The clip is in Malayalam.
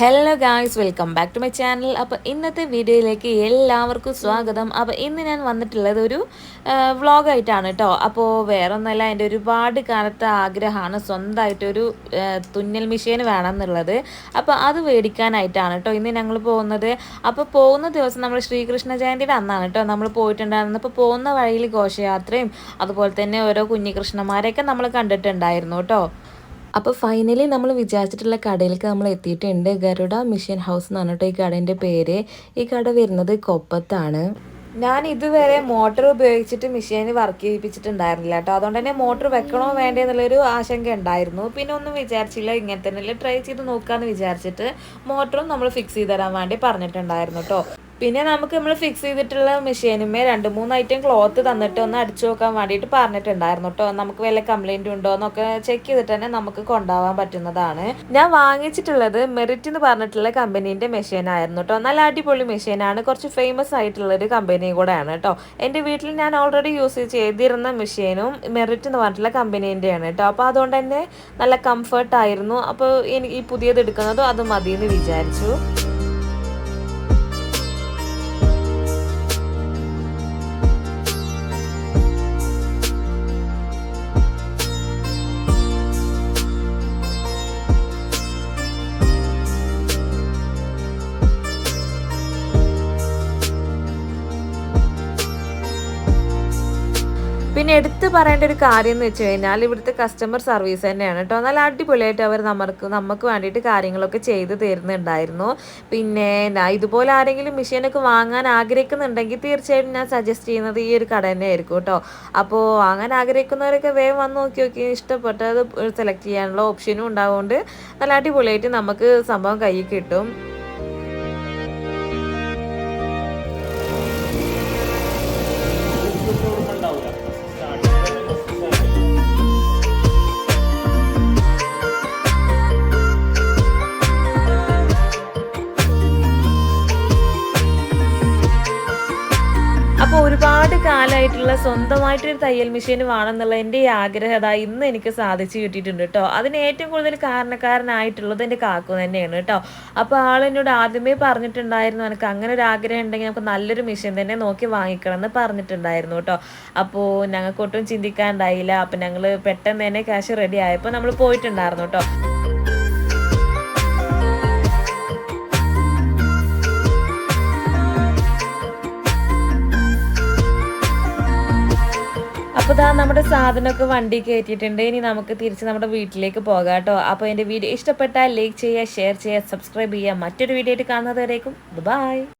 Hello guys welcome back to my channel അപ്പോൾ ഇന്നത്തെ വീഡിയോയിലേക്ക് എല്ലാവർക്കും സ്വാഗതം. അപ്പോൾ ഇന്ന് ഞാൻ വന്നിട്ടുള്ളത് ഒരു വ്ളോഗായിട്ടാണ് കേട്ടോ. അപ്പോൾ വേറെ ഒന്നല്ല എന്റെ ഒരുപാട് കാലത്തെ ആഗ്രഹമാണ് സ്വന്തമായിട്ടൊരു തുന്നൽ മെഷീൻ വേണം എന്നുള്ളത് അപ്പോൾ അത് മേടിക്കാനായിട്ടാണ് കേട്ടോ ഇന്ന് ഞങ്ങൾ പോകുന്നത്. അപ്പോൾ പോകുന്ന ദിവസം നമ്മൾ ശ്രീകൃഷ്ണ ജയന്തിയുടെ അന്നാണ് കേട്ടോ നമ്മൾ പോയിട്ടുണ്ടായിരുന്നത്. അപ്പോൾ പോകുന്ന വഴിയിൽ ഘോഷയാത്രയും അതുപോലെ തന്നെ ഓരോ കുഞ്ഞികൃഷ്ണന്മാരെയൊക്കെ നമ്മൾ കണ്ടിട്ടുണ്ടായിരുന്നു കേട്ടോ. അപ്പോൾ ഫൈനലി നമ്മൾ വിചാരിച്ചിട്ടുള്ള കടയിലേക്ക് നമ്മൾ എത്തിയിട്ടുണ്ട്. ഗരുഡ മിഷൻ ഹൗസ് എന്ന് പറഞ്ഞിട്ട് ഈ കടേന്റെ പേര്. ഈ കട വരുന്നത് കൊപ്പത്താണ്. ഞാൻ ഇതുവരെ മോട്ടർ ഉപയോഗിച്ചിട്ട് മെഷീൻ വർക്ക് ചെയ്യിപ്പിച്ചിട്ടുണ്ടായിരുന്നില്ല കേട്ടോ. അതുകൊണ്ട് തന്നെ മോട്ടർ വെക്കണോ വേണ്ടേ എന്നുള്ളൊരു ആശങ്ക ഉണ്ടായിരുന്നു. പിന്നെ ഒന്നും വിചാരിച്ചില്ല. ഇങ്ങനെ തന്നെ ട്രൈ ചെയ്ത് നോക്കാമെന്ന് വിചാരിച്ചിട്ട് മോട്ടറും നമ്മൾ ഫിക്സ് ചെയ്ത് തരാൻ വേണ്ടി പറഞ്ഞിട്ടുണ്ടായിരുന്നു കേട്ടോ. പിന്നെ നമുക്ക് നമ്മൾ ഫിക്സ് ചെയ്തിട്ടുള്ള മെഷീനുമേ രണ്ട് മൂന്ന് ഐറ്റം ക്ലോത്ത് തന്നിട്ട് ഒന്ന് അടിച്ചു നോക്കാൻ വേണ്ടിയിട്ട് പറഞ്ഞിട്ടുണ്ടായിരുന്നു കേട്ടോ നമുക്ക് വല്ല കംപ്ലൈന്റ് ഉണ്ടോ എന്നൊക്കെ ചെക്ക് ചെയ്തിട്ട് തന്നെ നമുക്ക് കൊണ്ടുപോകാൻ പറ്റുന്നതാണ്. ഞാൻ വാങ്ങിച്ചിട്ടുള്ളത് മെറിറ്റ് എന്ന് പറഞ്ഞിട്ടുള്ള കമ്പനീന്റെ മെഷീൻ ആയിരുന്നു കേട്ടോ നല്ല അടിപൊളി മെഷീനാണ് കുറച്ച് ഫേമസ് ആയിട്ടുള്ള ഒരു കമ്പനി കൂടെയാണ് കേട്ടോ എന്റെ വീട്ടിൽ ഞാൻ ഓൾറെഡി യൂസ് ചെയ്തിരുന്ന മെഷീനും മെറിറ്റ് എന്ന് പറഞ്ഞിട്ടുള്ള കമ്പനീന്റെയാണ് കേട്ടോ അപ്പോൾ അതുകൊണ്ട് തന്നെ നല്ല കംഫർട്ട് ആയിരുന്നു. അപ്പോൾ എനിക്ക് ഈ പുതിയത് എടുക്കുന്നതും അത് മതിയെന്ന് വിചാരിച്ചു. പിന്നെ എടുത്തു പറയേണ്ട ഒരു കാര്യം എന്ന് വെച്ച് കഴിഞ്ഞാൽ ഇവിടുത്തെ കസ്റ്റമർ സർവീസ് തന്നെയാണ് കേട്ടോ നല്ല അടിപൊളിയായിട്ട് അവർ നമുക്ക് നമുക്ക് വേണ്ടിയിട്ട് കാര്യങ്ങളൊക്കെ ചെയ്തു തരുന്നുണ്ടായിരുന്നു. പിന്നെ ഇതുപോലെ ആരെങ്കിലും മെഷീനൊക്കെ വാങ്ങാൻ ആഗ്രഹിക്കുന്നുണ്ടെങ്കിൽ തീർച്ചയായിട്ടും ഞാൻ സജസ്റ്റ് ചെയ്യുന്നത് ഈ ഒരു കട തന്നെ ആയിരിക്കും കേട്ടോ അപ്പോൾ വാങ്ങാൻ ആഗ്രഹിക്കുന്നവരൊക്കെ വേഗം വന്ന് നോക്കി നോക്കി ഇഷ്ടപ്പെട്ടത് സെലക്ട് ചെയ്യാനുള്ള ഓപ്ഷനും ഉണ്ടാവുകൊണ്ട് നല്ല അടിപൊളിയായിട്ട് നമുക്ക് സംഭവം കയ്യിൽ കിട്ടും. ഒരുപാട് കാലമായിട്ടുള്ള സ്വന്തമായിട്ടൊരു തയ്യൽ മെഷീൻ വേണമെന്നുള്ള എന്റെ ഈ ആഗ്രഹം അതാ ഇന്ന് എനിക്ക് സാധിച്ചു കിട്ടിയിട്ടുണ്ട് കേട്ടോ. അതിന് ഏറ്റവും കൂടുതൽ കാരണക്കാരനായിട്ടുള്ളത് എന്റെ കാക്കു തന്നെയാണ് കേട്ടോ. അപ്പോൾ ആൾ എന്നോട് ആദ്യമേ പറഞ്ഞിട്ടുണ്ടായിരുന്നു എനിക്ക് അങ്ങനെ ഒരു ആഗ്രഹം ഉണ്ടെങ്കിൽ നമുക്ക് നല്ലൊരു മെഷീൻ തന്നെ നോക്കി വാങ്ങിക്കണം എന്ന് പറഞ്ഞിട്ടുണ്ടായിരുന്നു കേട്ടോ. അപ്പോൾ ഞങ്ങൾക്കൊട്ടും ചിന്തിക്കാണ്ടായില്ല. അപ്പോൾ ഞങ്ങൾ പെട്ടെന്ന് തന്നെ ക്യാഷ് റെഡി ആയപ്പോൾ നമ്മൾ പോയിട്ടുണ്ടായിരുന്നു കേട്ടോ. അപ്പോൾ ഇതാ നമ്മുടെ സാധനമൊക്കെ വണ്ടി കയറ്റിയിട്ടുണ്ട്. ഇനി നമുക്ക് തിരിച്ച് നമ്മുടെ വീട്ടിലേക്ക് പോകാം കേട്ടോ. അപ്പോൾ എന്റെ വീഡിയോ ഇഷ്ടപ്പെട്ടാൽ ലൈക്ക് ചെയ്യുക ഷെയർ ചെയ്യുക സബ്സ്ക്രൈബ് ചെയ്യുക. മറ്റൊരു വീഡിയോ ആയിട്ട് കാണുന്നത് വരേക്കും ബൈ